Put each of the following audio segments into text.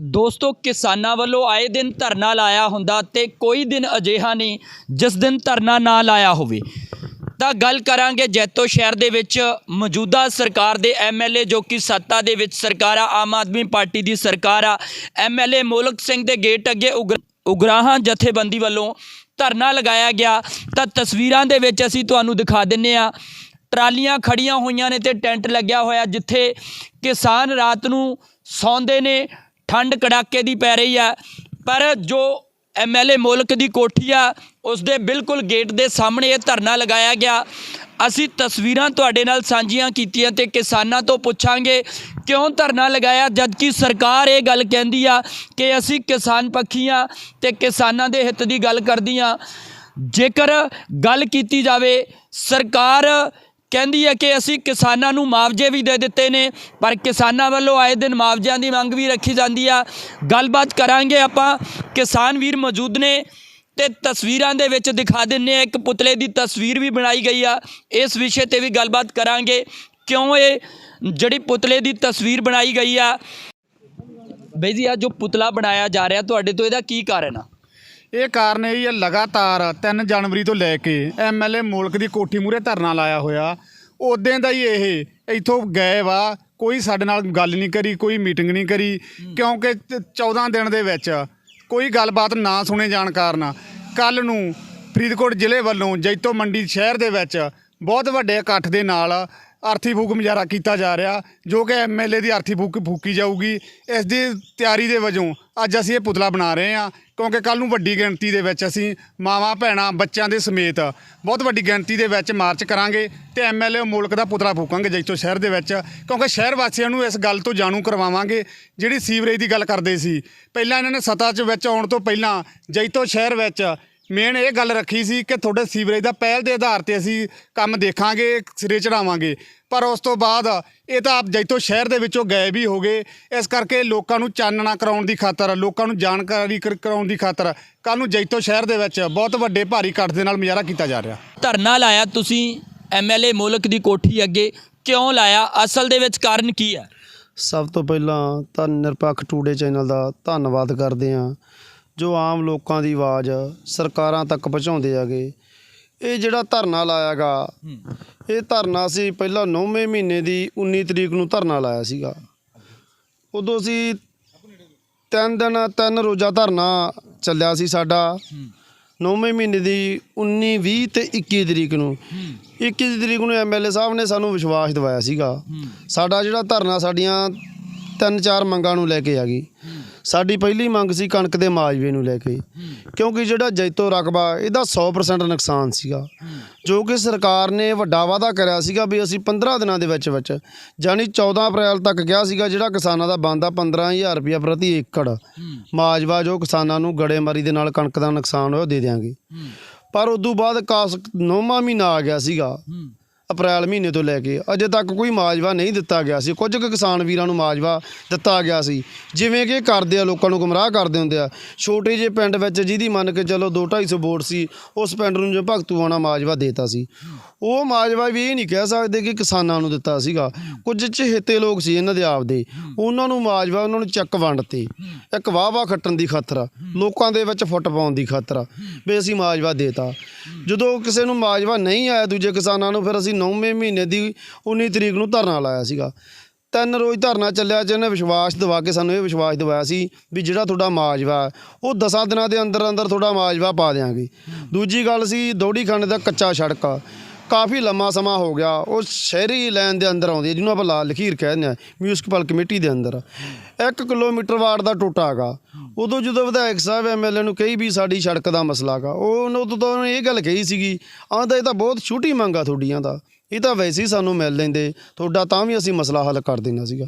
ਦੋਸਤੋ, ਕਿਸਾਨਾਂ ਵੱਲੋਂ ਆਏ ਦਿਨ ਧਰਨਾ ਲਾਇਆ ਹੁੰਦਾ ਤੇ ਕੋਈ ਦਿਨ ਅਜਿਹਾ ਨਹੀਂ ਜਿਸ ਦਿਨ ਧਰਨਾ ਨਾ ਲਾਇਆ ਹੋਵੇ। ਤਾਂ ਗੱਲ ਕਰਾਂਗੇ ਜੈਤੋ ਸ਼ਹਿਰ ਦੇ ਵਿੱਚ ਮੌਜੂਦਾ ਸਰਕਾਰ ਦੇ ਐਮਐਲਏ ਜੋ ਕਿ ਸੱਤਾ ਦੇ ਵਿੱਚ ਸਰਕਾਰ ਆ, ਆਮ ਆਦਮੀ ਪਾਰਟੀ ਦੀ ਸਰਕਾਰ ਆ ਐਮਐਲਏ ਮੋਲਕ ਸਿੰਘ ਦੇ ਗੇਟ ਅੱਗੇ ਉਗਰ- ਉਗਰਾਹਾਂ ਜਥੇਬੰਦੀ ਵੱਲੋਂ ਧਰਨਾ ਲਗਾਇਆ ਗਿਆ। ਤਾਂ ਤਸਵੀਰਾਂ ਦੇ ਵਿੱਚ ਅਸੀਂ ਤੁਹਾਨੂੰ ਦਿਖਾ ਦਿੰਨੇ ਆ, ਟਰਾਲੀਆਂ ਖੜੀਆਂ ਹੋਈਆਂ ਨੇ ਤੇ ਟੈਂਟ ਲੱਗਿਆ ਹੋਇਆ ਜਿੱਥੇ ਕਿਸਾਨ ਰਾਤ ਨੂੰ ਸੌਂਦੇ ਨੇ। ਠੰਡ ਕੜਾਕੇ ਦੀ ਪੈ ਰਹੀ ਆ, ਪਰ ਜੋ ਐਮਐਲਏ ਮੁਲਕ ਦੀ ਕੋਠੀ ਆ ਉਸ ਦੇ ਬਿਲਕੁਲ ਗੇਟ ਦੇ ਸਾਹਮਣੇ ਇਹ ਧਰਨਾ ਲਗਾਇਆ ਗਿਆ। ਅਸੀਂ ਤਸਵੀਰਾਂ ਤੁਹਾਡੇ ਨਾਲ ਸਾਂਝੀਆਂ ਕੀਤੀਆਂ ਤੇ ਕਿਸਾਨਾਂ ਤੋਂ ਪੁੱਛਾਂਗੇ, ਕਿਉਂ ਧਰਨਾ ਲਗਾਇਆ? ਜਦਕਿ ਸਰਕਾਰ ਇਹ ਗੱਲ ਕਹਿੰਦੀ ਆ ਕਿ ਅਸੀਂ ਕਿਸਾਨ ਪੱਖੀਆਂ ਤੇ ਕਿਸਾਨਾਂ ਦੇ ਹਿੱਤ ਦੀ ਗੱਲ ਕਰਦੀਆਂ ਜੇਕਰ ਗੱਲ ਕੀਤੀ ਜਾਵੇ, ਸਰਕਾਰ ਕਹਿੰਦੀ ਹੈ ਕਿ ਅਸੀਂ ਕਿਸਾਨਾਂ ਨੂੰ ਮੁਆਵਜ਼ੇ ਵੀ ਦੇ ਦਿੱਤੇ ਨੇ, ਪਰ ਕਿਸਾਨਾਂ ਵੱਲੋਂ ਆਏ ਦਿਨ ਮੁਆਵਜ਼ਿਆਂ ਦੀ ਮੰਗ ਵੀ ਰੱਖੀ ਜਾਂਦੀ ਆ। ਗੱਲਬਾਤ ਕਰਾਂਗੇ ਆਪਾਂ। ਕਿਸਾਨ ਵੀਰ ਮੌਜੂਦ ਨੇ ਤੇ ਤਸਵੀਰਾਂ ਦੇ ਵਿੱਚ ਦਿਖਾ ਦਿੰਨੇ ਆ, ਇੱਕ ਪੁਤਲੇ ਦੀ ਤਸਵੀਰ ਵੀ ਬਣਾਈ ਗਈ ਆ। ਇਸ ਵਿਸ਼ੇ ਤੇ ਵੀ ਗੱਲਬਾਤ ਕਰਾਂਗੇ। ਕਿਉਂ ਇਹ ਜਿਹੜੀ ਪੁਤਲੇ ਦੀ ਤਸਵੀਰ ਬਣਾਈ ਗਈ ਆ? ਬਈ ਜੀ ਆ ਜੋ ਪੁਤਲਾ ਬਣਾਇਆ ਜਾ ਰਿਹਾ, ਤੁਹਾਡੇ ਤੋਂ ਇਹਦਾ ਕੀ ਕਾਰਨ ਆ? ਇਹ ਕਾਰਨ ਇਹ ਹੈ ਲਗਾਤਾਰ 3 ਜਨਵਰੀ ਤੋਂ ਲੈ ਕੇ ਐਮਐਲਏ ਮੁਲਕ ਦੀ ਕੋਠੀ ਮੂਰੇ ਧਰਨਾ ਲਾਇਆ ਹੋਇਆ। ਉਦੋਂ ਦਾ ਹੀ ਇਹ, ਇੱਥੋਂ ਗਏ ਵਾ ਕੋਈ ਸਾਡੇ ਨਾਲ ਗੱਲ ਨਹੀਂ ਕਰੀ, ਕੋਈ ਮੀਟਿੰਗ ਨਹੀਂ ਕਰੀ, ਕਿਉਂਕਿ ਤ- 14 ਦਿਨ ਦੇ ਵਿੱਚ ਕੋਈ ਗੱਲਬਾਤ ਨਾ ਸੁਣੇ ਜਾਣ ਕਾਰਨ ਕੱਲ ਨੂੰ ਫਰੀਦਕੋਟ ਜ਼ਿਲ੍ਹੇ ਵੱਲੋਂ ਜੈਤੋ ਮੰਡੀ ਸ਼ਹਿਰ ਦੇ ਵਿੱਚ ਬਹੁਤ ਵੱਡੇ ਇਕੱਠ ਦੇ ਨਾਲ ਅਰਥੀ ਫੂਕ ਮੁਜ਼ਾਹਰਾ ਕੀਤਾ ਜਾ ਰਿਹਾ, ਜੋ ਕਿ ਐਮਐਲਏ ਦੀ ਅਰਥੀ ਫੂਕ ਫੂਕੀ ਜਾਊਗੀ। ਇਸ ਦੀ ਤਿਆਰੀ ਦੇ ਵਜੋਂ ਅੱਜ ਅਸੀਂ ਇਹ ਪੁਤਲਾ ਬਣਾ ਰਹੇ ਹਾਂ। ਕਿਉਂਕਿ ਕੱਲ ਨੂੰ ਵੱਡੀ ਗਿਣਤੀ ਦੇ ਵਿੱਚ ਅਸੀਂ ਮਾਵਾਂ, ਭੈਣਾਂ, ਬੱਚਿਆਂ ਦੇ ਸਮੇਤ ਬਹੁਤ ਵੱਡੀ ਗਿਣਤੀ ਦੇ ਵਿੱਚ ਮਾਰਚ ਕਰਾਂਗੇ ਤੇ ਐਮਐਲਏ ਮੁਲਕ ਦਾ ਪੁਤਲਾ ਫੂਕਾਂਗੇ ਜੈਤੋ ਸ਼ਹਿਰ ਦੇ ਵਿੱਚ, ਕਿਉਂਕਿ ਸ਼ਹਿਰ ਵਾਸੀਆਂ ਨੂੰ ਇਸ ਗੱਲ ਤੋਂ ਜਾਣੂ ਕਰਵਾਵਾਂਗੇ, ਜਿਹੜੀ ਸੀਵਰੇਜ ਦੀ ਗੱਲ ਕਰਦੇ ਸੀ। ਪਹਿਲਾਂ ਇਹਨਾਂ ਨੇ ਸਤਾ 'ਚ ਵਿੱਚ ਆਉਣ ਤੋਂ ਪਹਿਲਾਂ ਜੈਤੋ ਸ਼ਹਿਰ ਵਿੱਚ ਮੇਨ ਇਹ ਗੱਲ ਰੱਖੀ ਸੀ ਕਿ ਤੁਹਾਡੇ ਸੀਵਰੇਜ ਦਾ ਪਹਿਲ ਦੇ ਆਧਾਰ ਤੇ ਅਸੀਂ ਕੰਮ ਦੇਖਾਂਗੇ ਸਿਰੇ ਚੜਾਵਾਂਗੇ। ਪਰ ਉਸ ਤੋਂ ਬਾਅਦ ਇਹ ਤਾਂ ਆਪ ਜੈਤੋ ਸ਼ਹਿਰ ਦੇ ਵਿੱਚੋਂ ਗਏ ਵੀ ਹੋ ਗਏ। ਇਸ ਕਰਕੇ ਲੋਕਾਂ ਨੂੰ ਚਾਨਣਾ ਕਰਾਉਣ ਦੀ ਖਾਤਰ ਲੋਕਾਂ ਨੂੰ ਜਾਣਕਾਰੀ ਕਰ- ਕਰਾਉਣ ਦੀ ਖਾਤਰ ਕੱਲ ਨੂੰ ਜੈਤੋ ਸ਼ਹਿਰ ਦੇ ਵਿੱਚ ਬਹੁਤ ਵੱਡੇ ਭਾਰੀ ਇਕੱਠ ਦੇ ਨਾਲ ਮੁਜ਼ਾਹਰਾ ਕੀਤਾ ਜਾ ਰਿਹਾ। ਧਰਨਾ ਲਾਇਆ ਤੁਸੀਂ ਐਮਐਲਏ ਮੁਲਕ ਦੀ ਕੋਠੀ ਅੱਗੇ ਕਿਉਂ ਲਾਇਆ? ਅਸਲ ਦੇ ਵਿੱਚ ਕਾਰਨ ਕੀ ਹੈ? ਸਭ ਤੋਂ ਪਹਿਲਾਂ ਤਾਂ ਨਿਰਪੱਖ ਟੂਡੇ ਚੈਨਲ ਦਾ ਧੰਨਵਾਦ ਕਰਦੇ ਹਾਂ। ਜੋ ਆਮ ਲੋਕਾਂ ਦੀ ਆਵਾਜ਼ ਸਰਕਾਰਾਂ ਤੱਕ ਪਹੁੰਚਾਉਂਦੇ ਆਗੇ ਇਹ ਜਿਹੜਾ ਧਰਨਾ ਲਾਇਆਗਾ, ਇਹ ਧਰਨਾ ਸੀ ਪਹਿਲਾਂ 9ਵੇਂ ਮਹੀਨੇ ਦੀ 19 ਤਰੀਕ ਨੂੰ ਧਰਨਾ ਲਾਇਆ ਸੀਗਾ। ਉਦੋਂ ਅਸੀਂ ਤਿੰਨ ਦਿਨ, ਤਿੰਨ ਰੋਜ਼ਾ ਧਰਨਾ ਚੱਲਿਆ ਸੀ ਸਾਡਾ 9ਵੇਂ ਮਹੀਨੇ ਦੀ 19 20 ਤੇ 21 ਤਰੀਕ ਨੂੰ। 21 ਤਰੀਕ ਨੂੰ ਐਮਐਲਏ ਸਾਹਿਬ ਨੇ ਸਾਨੂੰ ਵਿਸ਼ਵਾਸ ਦਿਵਾਇਆ ਸੀਗਾ। ਸਾਡਾ ਜਿਹੜਾ ਧਰਨਾ ਸਾਡੀਆਂ ਤਿੰਨ ਚਾਰ ਮੰਗਾਂ ਨੂੰ ਲੈ ਕੇ ਆ ਗਈ। ਸਾਡੀ ਪਹਿਲੀ ਮੰਗ ਸੀ ਕਣਕ ਦੇ ਮਾਜਵੇ ਨੂੰ ਲੈ ਕੇ। ਕਿਉਂਕਿ ਜਿਹੜਾ ਜੈਤੋ ਰਕਬਾ, ਇਹਦਾ 100% ਨੁਕਸਾਨ ਸੀਗਾ। ਜੋ ਕਿ ਸਰਕਾਰ ਨੇ ਵੱਡਾ ਵਾਅਦਾ ਕਰਿਆ ਸੀਗਾ ਵੀ ਅਸੀਂ 15 ਦਿਨਾਂ ਦੇ ਵਿੱਚ ਵਿੱਚ ਜਾਨੀ 14 ਅਪ੍ਰੈਲ ਤੱਕ ਕਿਹਾ ਸੀਗਾ ਜਿਹੜਾ ਕਿਸਾਨਾਂ ਦਾ ਬੰਦਾ 15000 ਰੁਪਇਆ ਪ੍ਰਤੀ ਏਕੜ। ਮਾਜਵਾ ਜੋ ਕਿਸਾਨਾਂ ਨੂੰ ਗੜੇਮਾਰੀ ਦੇ ਨਾਲ ਕਣਕ ਦਾ ਨੁਕਸਾਨ ਹੋਇਆ ਉਹ ਦੇ ਦਿਆਂਗੇ। ਪਰ ਉਦੋਂ ਬਾਅਦ ਕਾਸ ਨੌਵਾਂ ਮਹੀਨਾ ਆ ਗਿਆ ਸੀਗਾ। ਅਪ੍ਰੈਲ ਮਹੀਨੇ ਤੋਂ ਲੈ ਕੇ ਅਜੇ ਤੱਕ ਕੋਈ ਮਾਜਵਾ ਨਹੀਂ ਦਿੱਤਾ ਗਿਆ ਸੀ। ਕੁਝ ਕੁ ਕਿਸਾਨ ਵੀਰਾਂ ਨੂੰ ਮਾਜਵਾ ਦਿੱਤਾ ਗਿਆ ਸੀ। ਜਿਵੇਂ ਕਿ ਕਰਦੇ ਆ, ਲੋਕਾਂ ਨੂੰ ਗੁੰਮਰਾਹ ਕਰਦੇ ਹੁੰਦੇ ਆ। ਛੋਟੇ ਜਿਹੇ ਪਿੰਡ ਵਿੱਚ ਜਿਹਦੀ ਮੰਨ ਕੇ ਚੱਲੋ 2 250 ਵੋਟ ਸੀ, ਉਸ ਪਿੰਡ ਨੂੰ ਜੋ ਭਗਤੂ ਆਣਾ ਮਾਜਵਾ ਦੇਤਾ ਸੀ। ਉਹ ਮਾਜਵਾ ਵੀ ਇਹ ਨਹੀਂ ਕਹਿ ਸਕਦੇ ਕਿ ਕਿਸਾਨਾਂ ਨੂੰ ਦਿੱਤਾ ਸੀਗਾ। ਕੁਝ ਚਹੇਤੇ ਲੋਕ ਸੀ ਇਹਨਾਂ ਦੇ ਆਪਦੇ। ਉਹਨਾਂ ਨੂੰ ਮਾਜਵਾ ਉਹਨਾਂ ਨੂੰ ਚੱਕ ਵੰਡ ਤੇ ਇੱਕ ਵਾਹ ਵਾਹ ਖੱਟਣ ਦੀ ਖਾਤਰ, ਲੋਕਾਂ ਦੇ ਵਿੱਚ ਫੁੱਟ ਪਾਉਣ ਦੀ ਖਾਤਰ ਵੀ ਅਸੀਂ ਮਾਜਵਾ ਦੇਤਾ। ਜਦੋਂ ਕਿਸੇ ਨੂੰ ਮਾਜਵਾ ਨਹੀਂ ਆਇਆ, ਦੂਜੇ ਕਿਸਾਨਾਂ ਨੂੰ ਫਿਰ ਅਸੀਂ 9ਵੇਂ ਮਹੀਨੇ ਦੀ 19 ਤਰੀਕ ਨੂੰ ਧਰਨਾ ਲਾਇਆ ਸੀਗਾ। ਤਿੰਨ ਰੋਜ਼ ਧਰਨਾ ਚੱਲਿਆ ਜਿਹਨੇ ਵਿਸ਼ਵਾਸ ਦਿਵਾ ਕੇ ਸਾਨੂੰ ਇਹ ਵਿਸ਼ਵਾਸ ਦਿਵਾਇਆ ਸੀ ਵੀ ਜਿਹੜਾ ਤੁਹਾਡਾ ਮਾਜਵਾ ਉਹ 10 ਦਿਨਾਂ ਦੇ ਅੰਦਰ ਅੰਦਰ ਤੁਹਾਡਾ ਮਾਜਵਾ ਪਾ ਦਿਆਂਗੇ। ਦੂਜੀ ਗੱਲ ਸੀ, ਦੋੜੀ ਖੰਡ ਦਾ ਕੱਚਾ ਸੜਕ ਆ। ਕਾਫੀ ਲੰਮਾ ਸਮਾਂ ਹੋ ਗਿਆ। ਉਹ ਸ਼ਹਿਰੀ ਲਾਈਨ ਦੇ ਅੰਦਰ ਆਉਂਦੀ ਹੈ, ਜਿਹਨੂੰ ਆਪਾਂ ਲਾਲ ਲਖੀਰ ਕਹਿੰਦੇ ਆ ਮਿਊਨਿਸਪਲ ਕਮੇਟੀ ਦੇ ਅੰਦਰ। ਇੱਕ ਕਿਲੋਮੀਟਰ ਵਾਰਡ ਦਾ ਟੋਟਾ ਹੈਗਾ। ਉਦੋਂ ਜਦੋਂ ਵਿਧਾਇਕ ਸਾਹਿਬ ਐਮਐਲਏ ਨੂੰ ਕਹੀ ਵੀ ਸਾਡੀ ਸੜਕ ਦਾ ਮਸਲਾ ਹੈਗਾ, ਉਹ ਉਦੋਂ ਤਾਂ ਉਹਨੇ ਇਹ ਗੱਲ ਕਹੀ ਸੀਗੀ ਆਂਦਾ ਇਹ ਤਾਂ ਬਹੁਤ ਛੋਟੀ ਮੰਗ ਆ ਤੁਹਾਡੀਆਂ ਦਾ ਇਹ ਤਾਂ ਵੈਸੇ ਹੀ ਸਾਨੂੰ ਮਿਲ ਲੈਂਦੇ, ਤੁਹਾਡਾ ਤਾਂ ਵੀ ਅਸੀਂ ਮਸਲਾ ਹੱਲ ਕਰ ਦੇਣਾ ਸੀਗਾ।